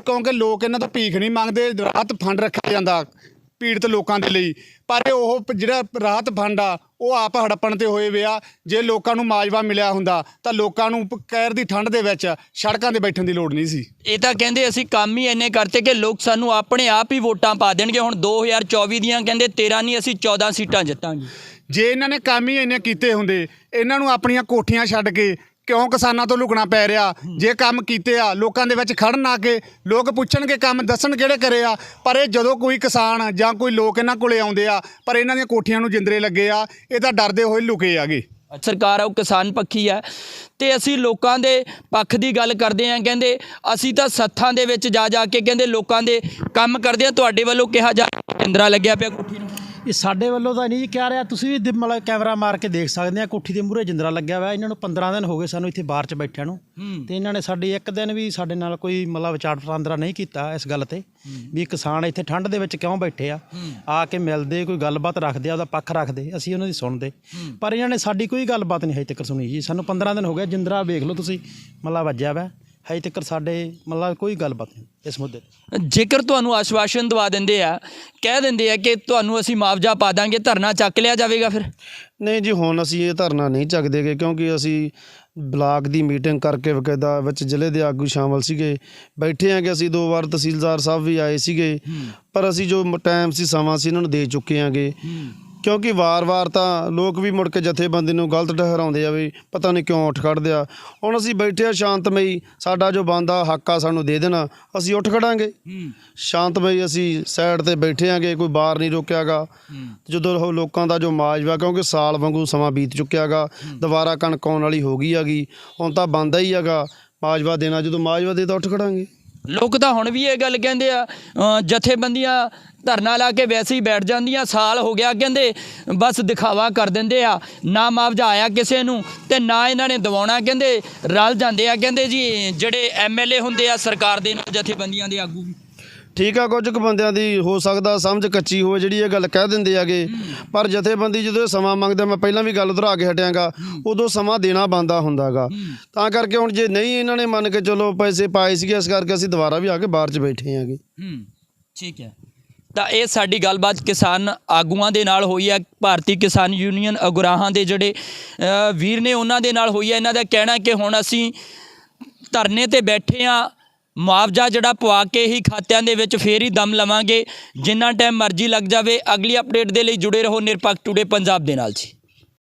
ਕਿਉਂਕਿ ਲੋਕ ਇਹਨਾਂ ਤੋਂ ਭੀਖ ਨਹੀਂ ਮੰਗਦੇ ਰਾਹਤ ਫੰਡ ਰੱਖਿਆ ਜਾਂਦਾ ਪੀੜਤ ਲੋਕਾਂ ਦੇ ਲਈ। ਪਰ ਇਹ ਉਹ ਪ- ਜਿਹੜਾ ਰਾਹਤ ਫੰਡ ਆ ਉਹ ਆਪ ਹੜੱਪਣ ਤੇ ਹੋਏ ਵੇ ਆ। ਜੇ ਲੋਕਾਂ ਨੂੰ ਮਾਜਵਾ ਮਿਲਿਆ ਹੁੰਦਾ ਤਾਂ ਲੋਕਾਂ ਨੂੰ ਪ- ਕਹਿਰ ਦੀ ਠੰਡ ਦੇ ਵਿੱਚ ਸੜਕਾਂ ਤੇ ਬੈਠਣ ਦੀ ਲੋੜ ਨਹੀਂ ਸੀ। ਇਹ ਤਾਂ ਕਹਿੰਦੇ ਅਸੀਂ ਕੰਮ ਹੀ ਇੰਨੇ ਕਰਤੇ ਕਿ ਲੋਕ ਸਾਨੂੰ ਆਪਣੇ ਆਪ ਹੀ ਵੋਟਾਂ ਪਾ ਦੇਣਗੇ। ਹੁਣ 2024 ਦੀਆਂ ਕਹਿੰਦੇ 13 ਨਹੀਂ ਅਸੀਂ 14 ਸੀਟਾਂ ਜਿੱਤਾਂਗੇ। ਜੇ ਇਹਨਾਂ ਨੇ ਕੰਮ ਹੀ ਇੰਨੇ ਕੀਤੇ ਹੁੰਦੇ ਇਹਨਾਂ ਨੂੰ ਆਪਣੀਆਂ ਕੋਠੀਆਂ ਛੱਡ ਕੇ ਕਿਉਂ ਕਿਸਾਨਾਂ ਤੋਂ ਲੁਕਣਾ ਪੈ ਰਿਹਾ? ਜੇ ਕੰਮ ਕੀਤੇ ਆ ਲੋਕਾਂ ਦੇ ਵਿੱਚ ਖੜਨ ਆ ਕੇ ਲੋਕ ਪੁੱਛਣਗੇ ਕੰਮ ਦੱਸਣ ਕਿਹੜੇ ਕਰੇ ਆ? ਪਰ ਇਹ ਜਦੋਂ ਕੋਈ ਕਿਸਾਨ ਜਾਂ ਕੋਈ ਲੋਕ ਇਹਨਾਂ ਕੋਲੇ ਆਉਂਦੇ ਆ ਪਰ ਇਹਨਾਂ ਦੀਆਂ ਕੋਠੀਆਂ ਨੂੰ ਜਿੰਦਰੇ ਲੱਗੇ ਆ ਇਹ ਤਾਂ ਡਰਦੇ ਹੋਏ ਲੁਕੇ ਆਗੇ ਸਰਕਾਰ ਆ ਉਹ ਕਿਸਾਨ ਪੱਖੀ ਹੈ ਤੇ ਅਸੀਂ ਲੋਕਾਂ ਦੇ ਪੱਖ ਦੀ ਗੱਲ ਕਰਦੇ ਆਂ ਕਹਿੰਦੇ ਅਸੀਂ ਤਾਂ ਸੱਥਾਂ ਦੇ ਵਿੱਚ ਜਾ ਜਾ ਕੇ ਕਹਿੰਦੇ ਲੋਕਾਂ ਦੇ ਕੰਮ ਕਰਦੇ ਆ ਤੁਹਾਡੇ ਵੱਲੋਂ ਕਿਹਾ ਜਾ ਇੰਦਰਾ ਲੱਗਿਆ ਪਿਆ ਕੋਠੀ ਨੂੰ। ਇਹ ਸਾਡੇ ਵੱਲੋਂ ਤਾਂ ਨਹੀਂ ਜੀ ਕਹਿ ਰਿਹਾ ਤੁਸੀਂ ਵੀ ਦਿ- ਮਤਲਬ ਕੈਮਰਾ ਮਾਰ ਕੇ ਦੇਖ ਸਕਦੇ ਆ ਕੋਠੀ ਦੇ ਮੂਹਰੇ ਜਿੰਦਰਾ ਲੱਗਿਆ ਹੋਇਆ ਇਹਨਾਂ ਨੂੰ 15 ਦਿਨ ਹੋ ਗਏ ਸਾਨੂੰ ਇੱਥੇ ਬਾਹਰ 'ਚ ਬੈਠਿਆਂ ਨੂੰ। ਤੇ ਇਹਨਾਂ ਨੇ ਸਾਡੀ ਇੱਕ ਦਿਨ ਵੀ ਸਾਡੇ ਨਾਲ ਕੋਈ ਮਤਲਬ ਵਿਚਾਰ ਵਟਾਂਦਰਾ ਨਹੀਂ ਕੀਤਾ ਇਸ ਗੱਲ ਤੇ ਵੀ ਕਿਸਾਨ ਇੱਥੇ ਠੰਡ ਦੇ ਵਿੱਚ ਕਿਉਂ ਬੈਠੇ ਆ? ਆ ਕੇ ਮਿਲਦੇ ਕੋਈ ਗੱਲਬਾਤ ਰੱਖਦੇ ਆ ਉਹਦਾ ਪੱਖ ਰੱਖਦੇ ਅਸੀਂ ਉਹਨਾਂ ਦੀ ਸੁਣਦੇ। ਪਰ ਇਹਨਾਂ ਨੇ ਸਾਡੀ ਕੋਈ ਗੱਲਬਾਤ ਨਹੀਂ ਹਜੇ ਤੱਕ ਸੁਣੀ ਜੀ ਸਾਨੂੰ 15 ਦਿਨ ਹੋ ਗਏ ਜਿੰਦਰਾ ਵੇਖ ਲਓ ਤੁਸੀਂ ਮਤਲਬ ਵੱਜਿਆ ਵਾ। ਹਜੇ ਤੱਕ ਸਾਡੇ ਮਤਲਬ ਕੋਈ ਗੱਲਬਾਤ ਨਹੀਂ ਇਸ ਮੁੱਦੇ ਤੇ। ਜੇਕਰ ਤੁਹਾਨੂੰ ਆਸ਼ਵਾਸਨ ਦਵਾ ਦਿੰਦੇ ਆ ਕਹਿ ਦਿੰਦੇ ਆ ਕਿ ਤੁਹਾਨੂੰ ਅਸੀਂ ਮੁਆਵਜ਼ਾ ਪਾ ਦਾਂਗੇ ਧਰਨਾ ਚੱਕ ਲਿਆ ਜਾਵੇਗਾ ਫਿਰ? ਨਹੀਂ ਜੀ ਹੁਣ ਅਸੀਂ ਇਹ ਧਰਨਾ ਨਹੀਂ ਚੱਕਦੇਗੇ ਕਿਉਂਕਿ ਅਸੀਂ ਬਲਾਕ ਦੀ ਮੀਟਿੰਗ ਕਰਕੇ ਬਕਾਇਦਾ ਵਿੱਚ ਜ਼ਿਲ੍ਹੇ ਦੇ ਆਗੂ ਸ਼ਾਮਲ ਸੀਗੇ। ਬੈਠੇ ਆਂਗੇ ਅਸੀਂ ਦੋ ਵਾਰ ਤਹਿਸੀਲਦਾਰ ਸਾਹਿਬ ਵੀ ਆਏ ਸੀਗੇ। ਪਰ ਅਸੀਂ ਜੋ ਟਾਈਮ ਸੀ ਸਮਾਂ ਸੀ ਇਹਨਾਂ ਨੂੰ ਦੇ ਚੁੱਕੇ ਆਂਗੇ ਕਿਉਂਕਿ ਵਾਰ-ਵਾਰ ਤਾਂ ਲੋਕ ਵੀ ਮੁੜ ਕੇ ਜਥੇਬੰਦੀ ਨੂੰ ਗਲਤ ਠਹਿਰਾਉਂਦੇ ਆ ਵੀ ਪਤਾ ਨਹੀਂ ਕਿਉਂ ਉੱਠ ਖੜਦੇ ਆ। ਹੁਣ ਅਸੀਂ ਬੈਠੇ ਆ ਸ਼ਾਂਤਮਈ ਸਾਡਾ ਜੋ ਬੰਦਾ ਹੱਕ ਆ ਸਾਨੂੰ ਦੇ ਦੇਣਾ ਅਸੀਂ ਉੱਠ ਖੜਾਂਗੇ। ਸ਼ਾਂਤਮਈ ਅਸੀਂ ਸਾਈਡ ਤੇ ਬੈਠੇ ਆਂਗੇ ਕੋਈ ਬਾਹਰ ਨਹੀਂ ਰੋਕਿਆਗਾ। ਜਦੋਂ ਉਹ ਲੋਕਾਂ ਦਾ ਜੋ ਮਾਜਵਾ ਕਿਉਂਕਿ ਸਾਲ ਵਾਂਗੂ ਸਮਾਂ ਬੀਤ ਚੁੱਕਿਆਗਾ ਦੁਬਾਰਾ ਕਣਕ ਆਉਣ ਵਾਲੀ ਹੋ ਗਈ ਹੈਗੀ ਹੁਣ ਤਾਂ ਬੰਦਾ ਹੀ ਹੈਗਾ ਮਾਜਵਾ ਦੇਣਾ ਜਦੋਂ ਮਾਜਵਾ ਦੇ ਤਾਂ ਉੱਠ ਖੜਾਂਗੇ। ਲੋਕ ਤਾਂ ਹੁਣ ਵੀ ਇਹ ਗੱਲ ਕਹਿੰਦੇ ਆ ਅ, ਜਥੇਬੰਦੀਆਂ ਧਰਨਾ ਲਾ ਕੇ ਵੈਸੇ ਹੀ ਬੈਠ ਜਾਂਦੀਆਂ ਸਾਲ ਹੋ ਗਿਆ ਕਹਿੰਦੇ ਬਸ ਦਿਖਾਵਾ ਕਰ ਦਿੰਦੇ ਆ ਨਾ ਮੁਆਵਜ਼ਾ ਆਇਆ ਕਿਸੇ ਨੂੰ ਤੇ ਨਾ ਇਹਨਾਂ ਨੇ ਦਿਵਾਉਣਾ ਕਹਿੰਦੇ ਰਲ ਜਾਂਦੇ ਆ ਕਹਿੰਦੇ ਜੀ ਜਿਹੜੇ ਐਮਐਲਏ ਹੁੰਦੇ ਆ ਸਰਕਾਰ ਦੇ ਨਾਲ ਜਥੇਬੰਦੀਆਂ ਦੇ ਆਗੂ ਵੀ। ਠੀਕ ਆ ਕੁਝ ਕੁ ਬੰਦਿਆਂ ਦੀ ਹੋ ਸਕਦਾ ਸਮਝ ਕੱਚੀ ਹੋਵੇ ਜਿਹੜੀ ਇਹ ਗੱਲ ਕਹਿ ਦਿੰਦੇ ਆਗੇ ਪਰ ਜਥੇਬੰਦੀ ਜਦੋਂ ਇਹ ਸਮਾਂ ਮੰਗਦਾ ਮੈਂ ਪਹਿਲਾਂ ਵੀ ਗੱਲ ਉਧਰਾ ਕੇ ਹਟਿਆਂਗਾ ਉਦੋਂ ਸਮਾਂ ਦੇਣਾ ਬੰਦਾ ਹੁੰਦਾਗਾ। ਤਾਂ ਕਰਕੇ ਹੁਣ ਜੇ ਨਹੀਂ ਇਹਨਾਂ ਨੇ ਮੰਨ ਕੇ ਚਲੋ ਪੈਸੇ ਪਾਏ ਸੀਗੇ ਇਸ ਕਰਕੇ ਅਸੀਂ ਦੁਬਾਰਾ ਵੀ ਆ ਕੇ ਬਾਹਰ 'ਚ ਬੈਠੇ ਆਂਗੇ। ਹੂੰ ਠੀਕ ਹੈ। ਤਾਂ ਇਹ ਸਾਡੀ ਗੱਲਬਾਤ ਕਿਸਾਨ ਆਗੂਆਂ ਦੇ ਨਾਲ ਹੋਈ ਹੈ, ਭਾਰਤੀ ਕਿਸਾਨ ਯੂਨੀਅਨ ਅਗਰਾਹਾਂ ਦੇ ਜਿਹੜੇ ਵੀਰ ਨੇ ਉਹਨਾਂ ਦੇ ਨਾਲ ਹੋਈ ਹੈ। ਇਹਨਾਂ ਦਾ ਕਹਿਣਾ ਕਿ ਹੁਣ ਅਸੀਂ ਧਰਨੇ ਤੇ ਬੈਠੇ ਆ ਮੁਆਵਜ਼ਾ ਜਿਹੜਾ ਪਵਾ ਕੇ ਹੀ ਖਾਤਿਆਂ ਦੇ ਵਿੱਚ ਫੇਰ ਹੀ ਦਮ ਲਵਾਂਗੇ। ਜਿੰਨਾ ਟਾਈਮ ਮਰਜ਼ੀ ਲੱਗ ਜਾਵੇ। ਅਗਲੀ ਅਪਡੇਟ ਦੇ ਲਈ ਜੁੜੇ ਰਹੋ ਨਿਰਪੱਖ ਟੂਡੇ ਪੰਜਾਬ ਦੇ ਨਾਲ ਜੀ।